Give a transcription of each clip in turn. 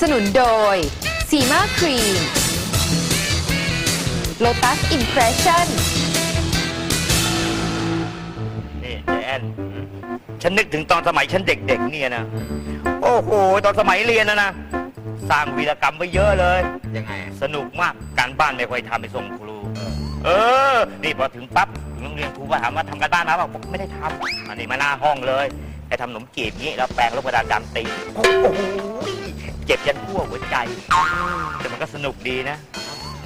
นับสนุนโดยสีมาครีม Lotus Impression นี่เจแอนฉันนึกถึงตอนสมัยฉันเด็กๆเนี่ยนะ โอ้โห ตอนสมัยเรียนนะนะ สร้างวีรกรรมไปเยอะเลย ยังไงสนุกมากการบ้านไม่ค่อยทำไปส่งครู เออ นี่พอถึงปั๊บถึงโรงเรียนครูก็ถามว่าทำการบ้านมาเปล่าบอกไม่ได้ทำอันนี้มาหน้าห้องเลย ไอ้ทำขนมจีบงี้แล้วแปลงลูกกระดาษดำตีโอ้โหเจ็บยันทั่วหัวใจ แต่มันก็สนุกดีนะ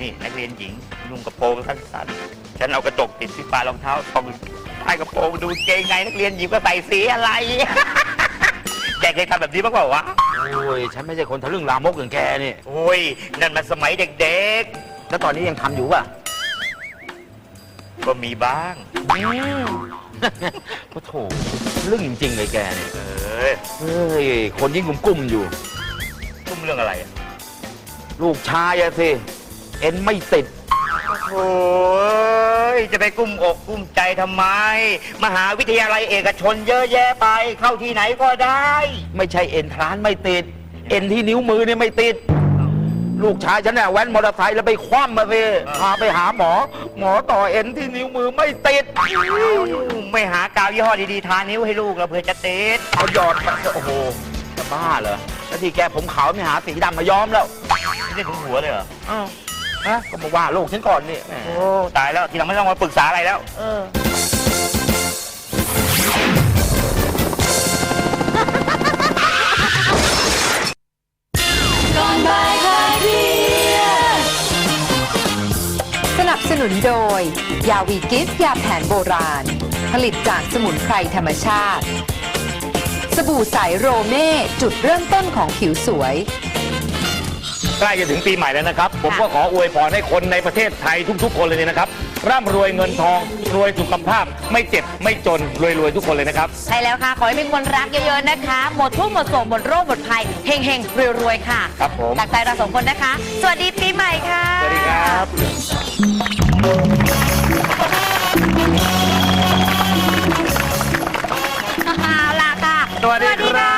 นี่นักเรียนหญิงนุ่งกระโปรงสั้นๆฉันเอากระจกติดที่ปลายรองเท้าส่องใต้กระโปรงดูเกงในนักเรียนหญิงก็ใส่สีอะไร แกเคยทำแบบนี้บ้างเปล่าวะ โอ้ย ฉันไม่ใช่คนทะลึ่งลามกอย่างแกนี่ โอ้ย นั่นมันสมัยเด็กแล้วตอนนี้ยังทำอยู่ป่ะ ๆ ก็มีบ้าง โอ้โถทะ ลึ่งจริง ๆ เลยแกเนี่ยเออเฮ้ยคนยิ่งกุมกุ้มๆอยู่ทุ่มเรื่องอะไรอะลูกชายอะสิเอ็นไม่ติด โอ้ยจะไปกุ้มอกกุ้มใจทำไม มหาวิทยาลัยเอกชนเยอะแยะไป เข้าที่ไหนก็ได้ ไม่ใช่เอ็นทรานไม่ติด เอ็นที่นิ้วมือเนี่ยไม่ติด ลูกชายฉันเนี่ยแว้นมอเตอร์ไซค์แล้วไปคว่ำมาสิพาไปหาหมอ หมอต่อเอ็นที่นิ้วมือไม่ติดไม่หากาวยี่ห้อดีๆ ทานิ้วให้ลูกแล้วเพื่อจะติดเขาหยอดมาโอ้โหจะบ้าเหรอแล้วที่แกผมขาวไม่หาสีดำมาย้อมแล้วไม่ได้ถึงหัวเลยเหรออ้าวฮะก็มาว่าลูกฉันก่อนนี่แหมโอ้ตายแล้วทีหลังไม่ต้องมาปรึกษาอะไรแล้ว เออ นับสนุนโดย ยาวีกิฟยาแผนโบราณ ผลิตจากสมุนไพรธรรมชาติ สบู่ใสโรเม่จุดเริ่มต้นของผิวสวย ใกล้จะถึงปีใหม่แล้วนะครับ ผมก็ขออวยพรให้คนในประเทศไทยทุกๆ คนเลยนะครับ ร่ำรวยเงินทอง รวยสุขภาพ ไม่เจ็บไม่จน รวยๆ ทุกคนเลยนะครับ ใช่แล้วค่ะ ขอให้มีคนรักเยอะๆนะคะ หมดทุกข์หมดโศกหมดโรคหมดภัยเฮงๆรวยๆค่ะครับผม จากใจเราสองคนนะคะ สวัสดีปีใหม่ค่ะ สวัสดีครับ สวัสดีครับค่ะ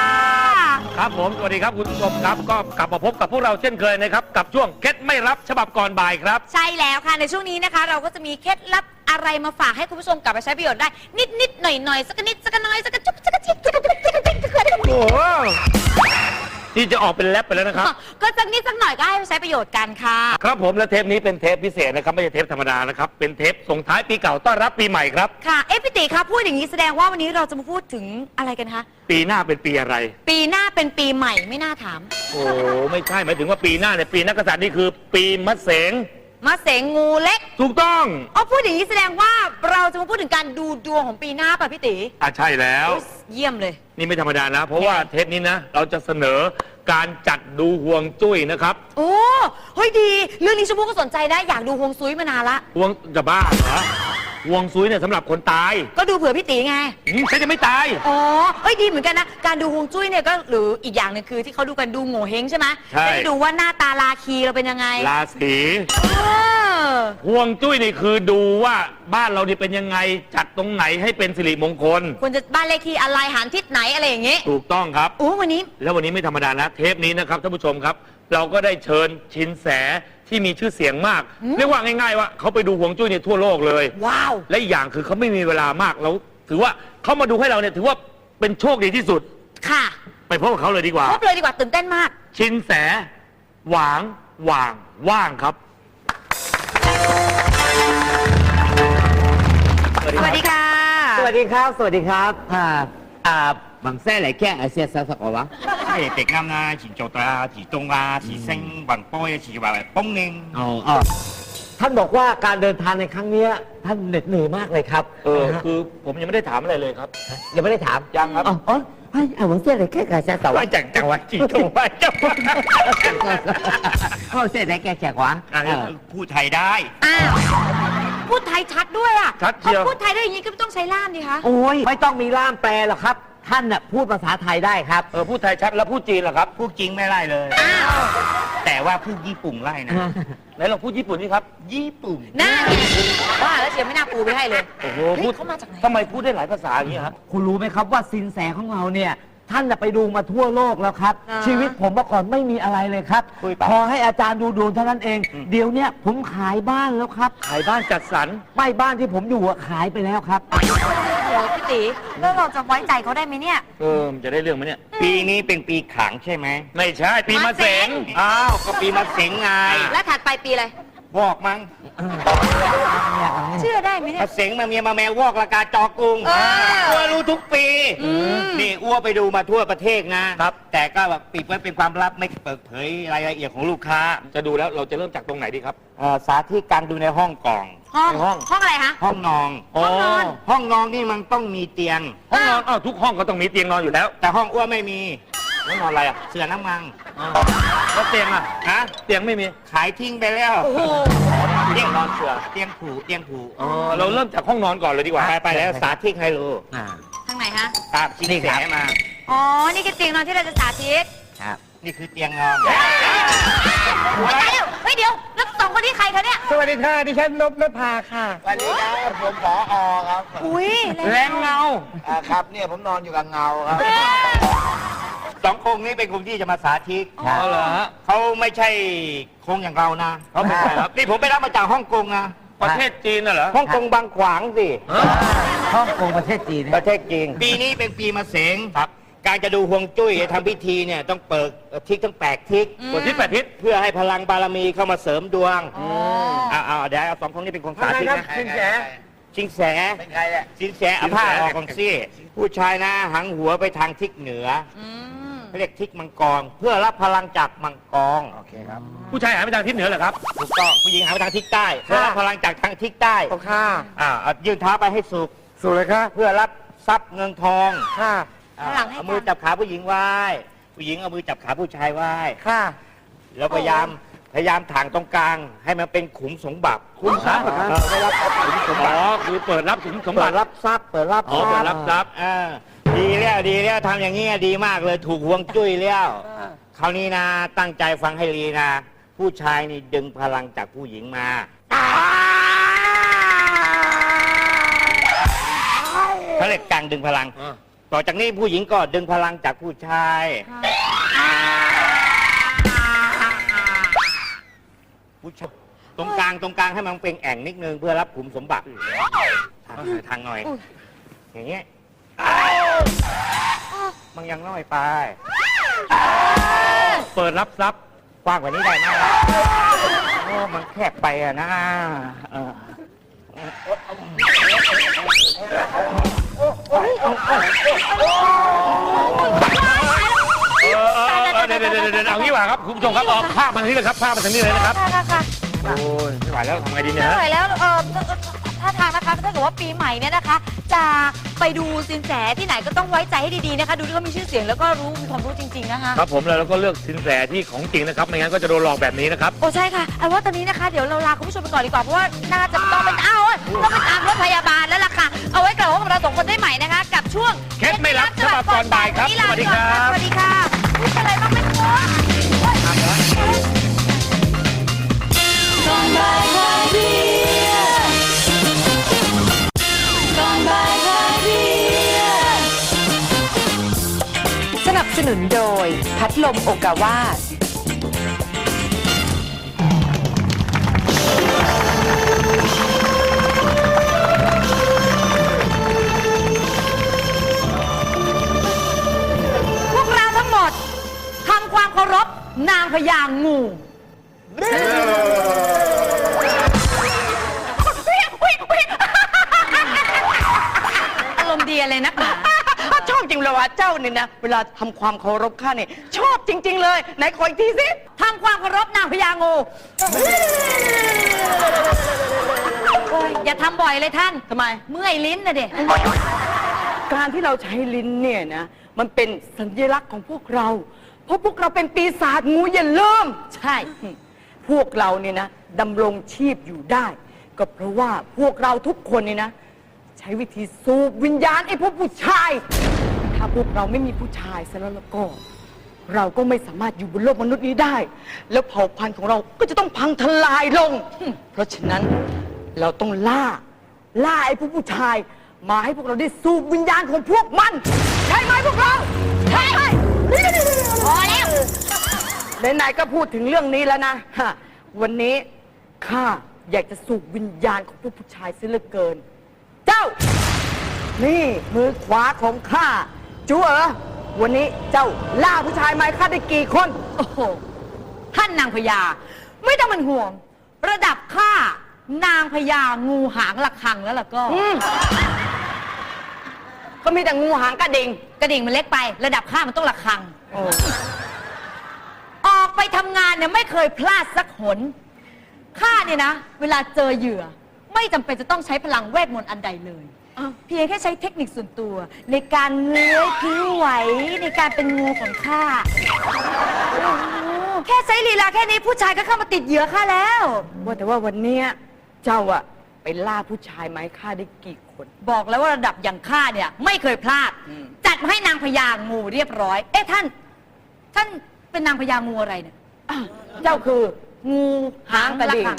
ครับผม สวัสดีครับคุณผู้ชมครับ ก็กลับมาพบกับพวกเราเช่นเคยนะครับ กับช่วงเคล็ดไม่รับฉบับก่อนบ่ายครับ ใช่แล้วค่ะ ในช่วงนี้นะคะ เราก็จะมีเคล็ดลับอะไรมาฝากให้คุณผู้ชมกลับไปใช้ประโยชน์ได้ นิดๆหน่อยๆสักนิดสักน้อยสักจุ๊บสักจิ๊บสักจิ๊บสักจิ๊บสักจิ๊บสักจิ๊บโอ้โห นี่จะออกเป็นแรปไปแล้วนะครับ ก็สักนิดสักหน่อยก็ให้ไปใช้ประโยชน์กันค่ะครับผมและเทปนี้เป็นเทปพิเศษนะครับ ไม่ใช่เทปธรรมดานะครับ เป็นเทปส่งท้ายปีเก่าต้อนรับปีใหม่ครับ ค่ะเอะพี่ติคะพูดอย่างนี้แสดงว่าวันนี้เราจะมาพูดถึงอะไรกันคะ ปีหน้าเป็นปีอะไร ปีหน้าเป็นปีใหม่ไม่น่าถาม โอ้ไม่ใช่หมายถึงว่าปีหน้าเนี่ยปีนักกษัตริย์นี่คือ ปีมะเสง มาเสงงูเล็กถูกต้องอ๋อพูดอย่างนี้แสดงว่าเราจะมาพูดถึงการดูดวงของปีหน้าป่ะพี่ติอะใช่แล้ว เยี่ยมเลย นี่ไม่ธรรมดานะ เพราะว่าเทปนี้นะ เราจะเสนอการจัดดูห่วงจุ้ยนะครับ โอ้เฮ้ยดี เรื่องนี้ชมพู่ก็สนใจได้อยากดูฮวงซุยมานานละห่วงจะบ้าเหรอ ห่วงซุยเนี่ยสำหรับคนตายก็ดูเผื่อพี่ติไงหืมฉันจะไม่ตาย อ๋อเฮ้ยดีเหมือนกันนะ การดูฮวงจุ้ยเนี่ยก็หรืออีกอย่างหนึงคือที่เขาดูกันดูโง่เฮงใช่ไหมใช่ จะได้ดูว่าหน้าตาราคีเราเป็นยังไงราศีเออห่วงจุ้ยนี่คือดูว่าบ้านเรานี่เป็นยังไง จัดตรงไหนให้เป็นสิริมงคล ควรจะบ้านเลขที่อะไรหันทิศไหนอะไรอย่างงี้ถูกต้องครับ โอ้วันนี้ แล้ววันนี้ไม่ธรรมดานะ เทปนี้นะครับท่านผู้ชมครับ เราก็ได้เชิญชินแส ที่มีชื่อเสียงมาก เรียกว่าง่ายๆว่าเขาไปดูห่วงจุ้ยในทั่วโลกเลย ว้าว และอีกอย่างคือเขาไม่มีเวลามากเราถือว่าเขามาดูให้เราเนี่ยถือว่าเป็นโชคดีที่สุด ค่ะ ไปพบกับเขาเลยดีกว่า พบเลยดีกว่าตื่นเต้นมาก ชินแส หวางหว่างว่างครับ สวัสดีค่ะ สวัสดีครับ สวัสดีครับอ่า อ่าบางแซ่ไหลแค่อาเซียนสักสักวะไอ้เด็กงามนะฉีจดอะฉีตรงอะฉีเส้นหวังป้อยฉีแบบป้องเน่งอ๋ออ๋อท่านบอกว่าการเดินทางในครั้งเนี้ยท่านเหน็ดเหนื่อยมากเลยครับเออนะฮะคือผมยังไม่ได้ถามอะไรเลยครับ ยังไม่ได้ถามยังครับ อ๋ออ๋อเฮ้ยอ่าบางแซ่ไหลแค่อาเซียนสักวะว่าจังจังวะฉีตรงไปจังวะอ๋อแซ่ไหลแค่แจกวะอะเออพูดไทยได้ อ้าว พูดไทยชัดด้วยอะชัดเชียวพอพูดไทยได้อย่างนี้ก็ไม่ต้องใช้ล่ามดิคะ โอ้ยไม่ต้องมีล่ามแปลหรอกครับ ท่านน่ะพูดภาษาไทยได้ครับ เออพูดไทยชัดแล้วพูดจีนเหรอครับ พูดจริงไม่ไล่เลย อ้าวแต่ว่าพูดญี่ปุ่นไล่นะ ไหนลองพูดญี่ปุ่นนี่ครับ ญี่ปุ่นหน้าไงว่าแล้วเชียวไม่น่าปูไปให้เลย โอ้โหเฮ้ยพูดเขามาจากไหน ทำไมพูดได้หลายภาษาอย่างนี้ครับ คุณรู้ไหมครับว่าสินแสของเราเนี่ย ท่านน่ะไปดูมาทั่วโลกแล้วครับ อ่า ชีวิตผมเมื่อก่อนไม่มีอะไรเลยครับคุยไป พอให้อาจารย์ดูดวงเท่านั้นเอง เดี๋ยวเนี้ยผมขายบ้านแล้วครับขายบ้านจัดสรร ไม่บ้านที่ผมอยู่อะขายไปแล้วครับ โอ้โหพี่ตีแล้วเราจะไว้ใจเขาได้ไหมเนี่ย เออมันจะได้เรื่องไหมเนี่ย ปีนี้เป็นปีขางใช่ไหมไม่ใช่ ปีมะเสง อ้าว ก็ปีมะเสงไง แล้วถัดไปปีอะไร วอกมั้งเชื่อได้ไหมเนี่ยมะเสงมาเมียมาแมววอกละกาจอกรุงเอออ้วรู้ทุกปีนี่อ้วไปดูมาทั่วประเทศนะครับ แต่ก็แบบปิดไว้เป็นความลับไม่เปิดเผยรายละเอียดของลูกค้าจะดูแล้วเราจะเริ่มจากตรงไหนดีครับ เอ่อสาธิตการดูในห้องกล่อง ห้องในห้อง ห้องอะไรคะ ห้องนอนห้องนอน ห้องนอนนี่มันต้องมีเตียง ห้องนอนอ้าวทุกห้องก็ต้องมีเตียงนอนอยู่แล้ว แต่ห้องอ้วไม่มี ห้องนอนอะไรอะ เสือน้ำมันแล้วเตียงอะฮะเตียงไม่มี ขายทิ้งไปแล้วโอ้โหเตียงนอนเสือเตียงผูเตียงผูอ๋อเราเริ่มจากห้องนอนก่อนเลยดีกว่า ไปไปแล้วสาธิตให้รู้ทางไหนฮะตามชิ้นแสมา อ๋อ นี่คือเตียงนอนที่เราจะสาธิตนี่คือเตียงนอนเฮ้ยเฮ้ยเดี๋ยวแล้วสองคนนี้ใครคะเนี่ย สวัสดีค่ะ ดิฉันนพนภาค่ะ สวัสดีครับผมผออครับ อุ้ยแรงเงาอ่าครับเนี่ยผมนอนอยู่กับเงาครับ สององค์นี้เป็นคนที่จะมาสาธิตอ๋อเหรอฮะเขาไม่ใช่คงอย่างเรานะเขาเป็นใครครับ นี่ผมไปรับมาจากฮ่องกงนะประเทศจีนน่ะเหรอฮ่องกงบางขวางสิฮะฮ่องกงประเทศจีนประเทศจีนปีนี้เป็นปีมะเสงครับ การจะดูฮวงจุ้ยทำพิธีเนี่ยต้องเปิดทิศทั้งแปดทิศกดทิศแปดทิศเพื่อให้พลังบารมีเข้ามาเสริมดวงเอาเอาเดี๋ยวเอาสองคนนี้เป็นคนสาธิตนะสินแสชิงแสเป็นใครอะสินแสเอาผ้าออกของซี่ ผู้ชายนะหังหัวไปทางทิศเหนืออืม เขาเรียกทิศมังกร เพื่อรับพลังจากมังกรโอเคครับ ผู้ชายหันไปทางทิศเหนือเหรอครับถูกต้องผู้หญิงหันไปทางทิศใต้เพื่อรับพลังจากทางทิศใต้โอค่ะอ่าเอายื่นเท้าไปให้สุกสุดเลยค่ะเพื่อรับทรัพย์เงินทองค่ะอ่าหลังให้ เอามือกันจับขาผู้หญิงไว้ ผู้หญิงเอามือจับขาผู้ชายไว้ ค่ะ แล้วพยายามพยายามถางตรงกลาง ให้มันเป็นขุมสมบัติขุมฮะเออไม่รับขุมสมอ๋บัอติคือเปิดรับถึงสมเปิบัดติรับทรัพย์เปิดรับอ๋อเปิดรับทรัพย์อ่า ดีแล้วดีแล้วทำอย่างนี้ดีมากเลยถูกห่วงจุ้ยแล้วคราวนี้นะตั้งใจฟังให้ดีนะ ผู้ชายนี่ดึงพลังจากผู้หญิงมา เขาเรียกการดึงพลัง ต่อจากนี้ผู้หญิงก็ดึงพลังจากผู้ชาย ผู้ชายตรงกลางตรงกลางให้มันเป็นแอ่งนิดนึงเพื่อรับขุมสมบัติทางหน่อยทางหน่อย อย่างเงี้ย มันยังน้อยไป เปิดรับทรัพย์กว้างกว่านี้ได้ไหมโอ้มันแคบไปอะนะเออเออเออเออเดี๋ยวเดี๋ยวเดี๋ยวเดี๋ยวเอางี้ดีกว่าครับคุณผู้ชมครับเอาภาพมาทางนี้เลยครับภาพมาทางนี้เลยนะครับ ค่ะค่ะค่ะโอ้ยไม่ไหวแล้วทำไงดีเนี่ยไม่ฮะ ไหวแล้วเออถ้าทางนะคะถ้าเกิดว่าปีใหม่เนี่ยนะคะ จะไปดูสินแสที่ไหนก็ต้องไว้ใจให้ดีๆนะคะ ดูที่เขามีชื่อเสียงแล้วก็รู้มีความรู้จริง ๆนะคะ ครับผมแล้วเราก็เลือกสินแสที่ของจริงนะครับ ไม่งั้นก็จะโดนหลอกแบบนี้นะครับ โอ้ใช่ค่ะเอาว่าตอนนี้นะคะ เดี๋ยวเราลาคุณผู้ชมไปก่อนดีกว่า เพราะว่าน่าจะต้องเป็นอ้าวต้องไปตามรถพยาบาลแล้วล่ะค่ะ เอาไว้กลับมาพบกับเราสองคนได้ใหม่นะคะ กับช่วงเคล็ดไม่ลับฉบับก่อนบ่ายครับวันนี้ลาไปก่อนสวัสดีครับ สวัสดีค่ะอุ๊ยอะไรบ้างไม่รู้สนับ สนุนโดย พัดลมโอกาวาสพวกเราทั้งหมดทำความเคารพนางพญางูอารมณ์ดีอะไรนักหนา ริงเลยว่ะเจ้านี่นะ เวลาทำความเคารพข้าเนี่ยชอบจริง ๆ เลยไหนขออีกทีสิทำความเคารพนางพญางู โอ้ยอย่าทำบ่อยเลยท่าน ทำไม เมื่อยลิ้นนะเด็กการที่เราใช้ลิ้นเนี่ยนะ มันเป็นสัญลักษณ์ของพวกเรา เพราะพวกเราเป็นปีศาจงูอย่าลืม ใช่ พวกเราเนี่ยนะดำรงชีพอยู่ได้ ก็เพราะว่าพวกเราทุกคนเนี่ยนะ ใช้วิธีสูบวิญญาณไอ้พวกผู้ชาย ถ้าพวกเราไม่มีผู้ชายซะแล้วแล้วก็ เราก็ไม่สามารถอยู่บนโลกมนุษย์นี้ได้ แล้วเผ่าพันธุ์ของเราก็จะต้องพังทลายลง เพราะฉะนั้นเราต้องล่า ล่าไอ้ผู้ผู้ชาย มาให้พวกเราได้สูบวิญญาณของพวกมันใช่ไหมพวกเราใช่ไหมพอแล้วไหนๆก็พูดถึงเรื่องนี้แล้วนะะวันนี้ข้าอยากจะสูบวิญญาณของผู้ผู้ชายซะเหลือเกิน เจ้า นี่มือขวาของข้า จูเอ๋อวันนี้เจ้าล่าผู้ชายมาให้ข้าได้กี่คน โอ้โห ท่านนางพญา ไม่ต้องเป็นห่วง ระดับข้านางพญางูหางระคังแล้วล่ะก็ อืมก็มีแต่งูหางกระดิ่งกระดิ่งมันเล็กไป ระดับข้ามันต้องระคังออกไปทำงานเนี่ยไม่เคยพลาดสักหน ข้าเนี่ยนะ เวลาเจอเหยื่อ ไม่จำเป็นจะต้องใช้พลังเวทมนต์อันใดเลย เพียงแค่ใช้เทคนิคส่วนตัว ในการเลื้อยพลิ้วไหวในการเป็นงูของข้าแค่ใช้ลีลาแค่นี้ผู้ชายก็เข้ามาติดเหยื่อข้าแล้ว ว่าแต่ว่าวันเนี้ยเจ้าอะไปล่าผู้ชายมาให้ข้าได้กี่คน บอกแล้วว่าระดับอย่างข้าเนี่ยไม่เคยพลาด อืม จัดมาให้นางพญางูเรียบร้อย เอ๊ะท่าน ท่านเป็นนางพญางูอะไรเนี่ยอ้าวเจ้าคืองูหางกระดิ่งคัง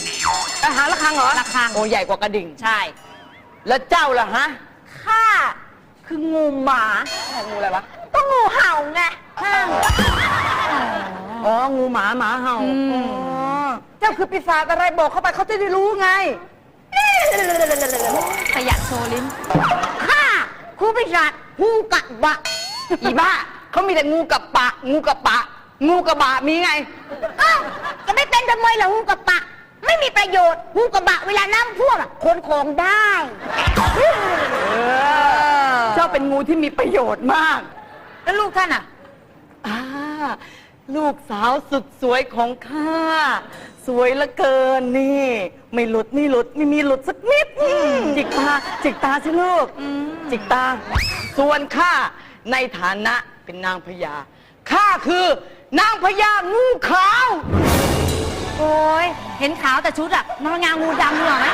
เอ้ยหางระฆังเหรอระฆัง โอ้ใหญ่กว่ากระดิ่ง ใช่ แล้วเจ้าล่ะฮะ ข้าคืองูหมางูอะไรวะ ก็งูเห่าไงอ๋อ งูหมาหมาเห่าอืมอ๋อเจ้าคือปีศาจอะไรบอกเข้าไปเขาจะได้รู้ไง ขยันโชว์ลิ้น ข้าครูปีศาจงูกัดบะ อีบ้าเขามีแต่งูกับปะ งูกับปะ งูกับบะมีไง อ้าว จะไม่เป็นทำไมล่ะงูกับปะไม่มีประโยชน์งูกับบะเวลาน้ำท่วมอะคนของได้ เจ้าเป็นงูที่มีประโยชน์มาก แล้วลูกท่านอะ อ่า ลูกสาวสุดสวยของข้า สวยเหลือเกินนี่ ไม่หลุดไม่หลุดไม่มีหลุดสักนิด จิกตา จิกตาสิลูก จิกตา ส่วนข้าในฐานะเป็นนางพญาข้าคือนางพญางูขาวโอ้ย เห็นขาวแต่ชุดอะนางงางูดำเหรอไหม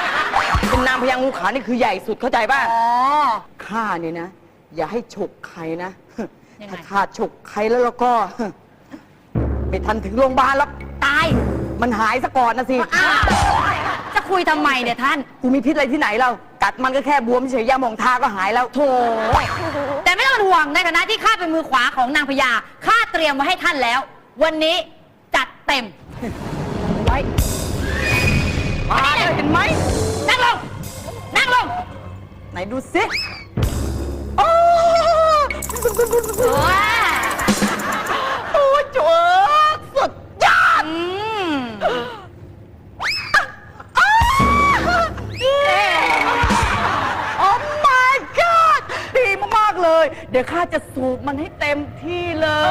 เป็นนางพญางูขาวนี่คือใหญ่สุดเข้าใจป่ะอ๋อ ข้าเนี่ยนะ อย่าให้ฉกใครนะ ยังไง ถ้าข้าฉกใครแล้วแล้วก็ ไม่ทันถึงโรงพยาบาลแล้วตายมันหายซะก่อนนะสิ อ้าวจะคุยทำไมเนี่ยท่าน กูมีพิษอะไรที่ไหนเรา กัดมันก็แค่บวมเฉยยาหมองทาก็หายแล้วโถแต่ไม่ต้องเป็นห่วงในฐานะที่ข้าเป็นมือขวาของนางพญาข้าเตรียมไว้ให้ท่านแล้ว วันนี้จัดเต็ม ไว้ มาเลยเห็นไหม นั่งลง นั่งลง ไหนดูสิ โอ้ว้าโอ้โจกสุดยอดอืมโอ้ my god ดีมาก ๆ เลย เดี๋ยวข้าจะสูบมันให้เต็มที่เลเอ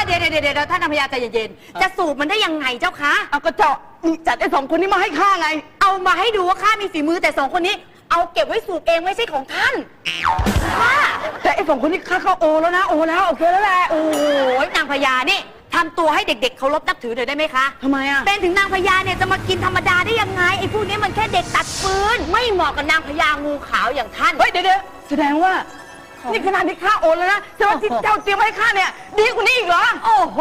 ย อเดี๋ยวเดี๋ยวเดี๋ยวท่านนางพญาใจเย็นๆ จะสูบมันได้ยังไงเจ้าคะ เอาก็เจาะ นี่จัดไอ้สองคนนี้มาให้ข้าไง เอามาให้ดูว่าข้ามีฝีมือแต่สองคนนี้ เอาเก็บไว้สูบเองไม่ใช่ของท่านค่ะแต่ไอ้สองคนนี้ข้าเข้าโอแล้วนะโอแล้วโอเคแล้วแหละโอ้ยนางพญานี่ทำตัวให้เด็กๆเคารพนับถือหน่อยได้ไหมคะ ทำไมอะเป็นถึงนางพญาเนี่ยจะมากินธรรมดาได้ยังไงไอ้พวกนี้มันแค่เด็กตัดฟืนไม่เหมาะกับนางพญางูขาวอย่างท่าน เฮ้ยเดี๋ยวเดี๋ยวแสดงว่านี่ขนาดนี้ข้าโอนแล้วนะแสดงว่าที่เจ้าเตรียมไว้ให้ข้าเนี่ยดีกว่านี้อีกเหรอ โอ้โห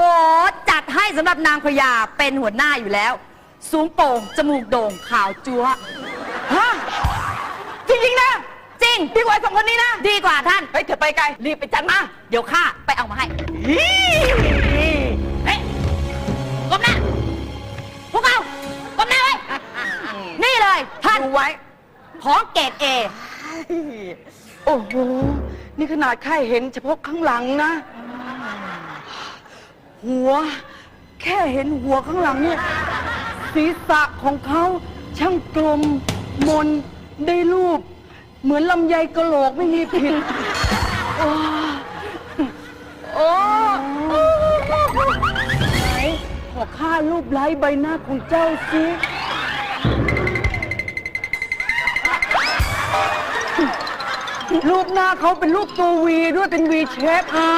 จัดให้สำหรับนางพญาเป็นหัวหน้าอยู่แล้ว สูงโป่ง จมูกโด่งขาวจั๊วฮะจริงๆนะ จริง ดีกว่าไอ้สองคนนี้นะ ดีกว่าท่าน เฮ้ยเธอไปไกล รีบไปจัดมา เดี๋ยวข้าไปเอามาให้ฮีเฮ้ยก้มหน้า พวกเราก้มหน้าไว้ นี่เลยท่านดูไว้ ของเกรดเอ โอ้โห นี่ขนาดข้าเห็นเฉพาะข้างหลังนะ หัว แค่เห็นหัวข้างหลังเนี่ย ศีรษะของเขาช่างกลมมนได้รูป เหมือนลำไยกระโหลกไม่มีผิด โอ้โอ้ไหนขอข้ารูปไล้ใบหน้าของเจ้าสิรูปหน้าเขาเป็นรูปตัววีด้วยเป็นวีเชฟอะ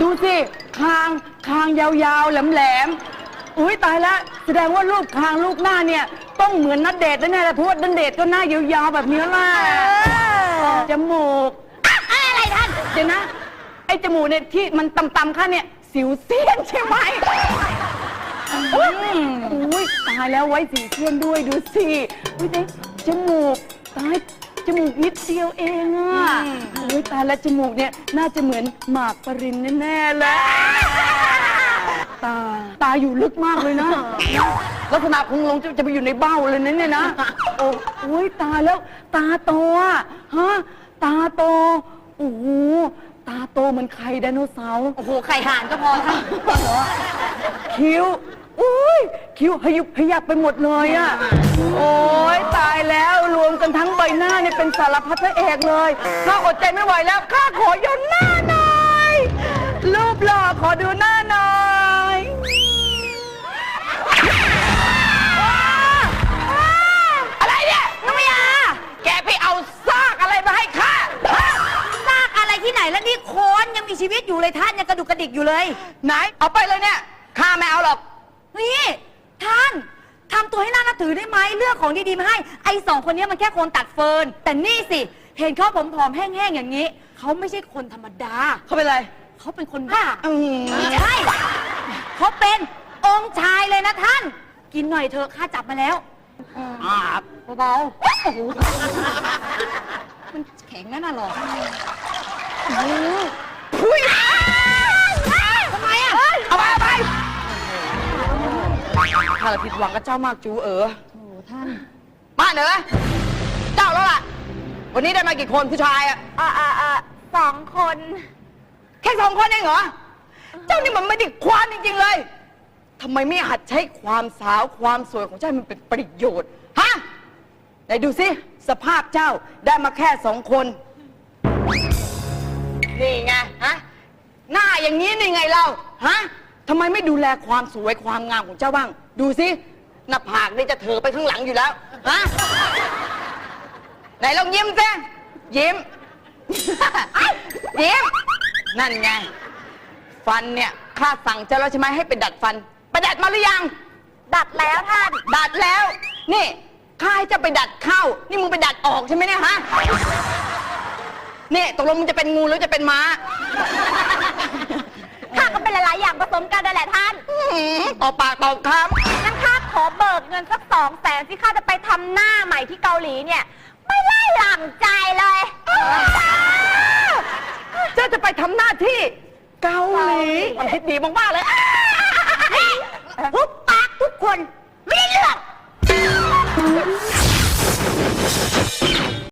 ดูสิ คาง คางยาวๆ แหลมๆ อุ้ยตายแล้ว แสดงว่ารูปคางรูปหน้าเนี่ย ต้องเหมือนนัดเดทแน่ๆเลยเพราะว่านัดเดทก็หน้ายาวๆแบบนี้แหละจมูกอะไรท่านเดี๋ยวนะ ไอ้จมูกเนี่ยที่มันต่ำๆข้าเนี่ย สิวเซียนใช่ไหมอุ๊ยอุ้ยตายแล้วไว้สิวเซียนด้วยดูสิอุ้ยเด็จมูกตายจมูกนิดเดียวเองอะอุ้ยตายแล้วจมูกเนี่ยน่าจะเหมือนหมากปรินแน่ๆเลย ตา ตาอยู่ลึกมากเลยนะลักษณะคงลงจะจะไปอยู่ในเบ้าเลยนะเนี่ยนะโอ้โอ้ยตาแล้ว ตาโตอะฮะตาโตโอ้โหตาโตเหมือนไข่ไดโนเสาร์ โอ้โห ไข่ห่านก็พอท่านคิ้ว อุ้ย คิ้วพยุบพยักไปหมดเลยอะ โอ้ยตายแล้วรวมกันทั้งใบหน้าเนี่ยเป็นสารพัดพระเอกเลยข้าอดใจไม่ไหวแล้วข้าขอยนหน้าหน่อย รูปหล่อขอดูหน้าหน่อย ยังมีชีวิตอยู่เลยท่านยังกระดุกกระดิกอยู่เลย ไหน เอาไปเลยเนี่ยข้าไม่เอาหรอก นี่ท่านทำตัวให้น่านับถือได้ไหมเลือกของดีๆมาให้ ไอ้สองคนเนี้ยมันแค่คนตัดเฟิร์นแต่นี่สิเห็นเขาผอมๆแห้งๆอย่างนี้ เขาไม่ใช่คนธรรมดา เขาเป็นไรเขาเป็นคนบ้าอืมไม่ใช่เขาเป็นองค์ชายเลยนะท่าน กินหน่อยเถอะข้าจับมาแล้วอ่าเบาๆโอ้โหมันแข็งนั่นน่ะหรอ พุ้ยทำไมอะ เอาไปเอาไปข้าละผิดหวังกับเจ้ามากจูเอ๋อโอ้ท่าน มาเหนือเจ้าแล้วล่ะ วันนี้ได้มากี่คนผู้ชายอะอ่าอ่าอ่าสองคน แค่สองคนเองเหรอ เจ้านี่มันไม่ได้ความจริงๆเลยทำไมไม่หัดใช้ความสาวความสวยของเจ้าให้มันเป็นประโยชน์ ฮะ ไหนดูสิ สภาพเจ้าได้มาแค่สองคน นี่ไงฮะ หน้าอย่างนี้นี่ไงเราฮะทำไมไม่ดูแลความสวยความงามของเจ้าบ้าง ดูสิหน้าผากนี่จะเถอไปข้างหลังอยู่แล้วฮะไหนลองยิ้มสิยิ้ม ยิ้มนั่นไง ฟันเนี่ยข้าสั่งเจ้าแล้วใช่ไหมให้ไปดัดฟัน ไปดัดมาหรือยัง ดัดแล้วท่าน ดัดแล้ว นี่ข้าให้เจะไปดัดเข้า นี่มึงไปดัดออกใช่ไหมเนี่ยฮะ นี่ตกลงมึงจะเป็นงูหรือจะเป็นม้าข้าก็็นหลายๆ อย่างผสมกันนั่นแหละท่าน ต่อปากต่อคงั้นข้าขอเบิกเงินสักสองแสนที่ข้าจะไปทำหน้าใหม่ที่เกาหลีเนี่ย ไม่ได้หลังใจเลยเจ้าจะไปทำหน้าที่เกาหลีมันคิดดีมากๆเลยทุกปากทุกคน ไม่ได้เลือก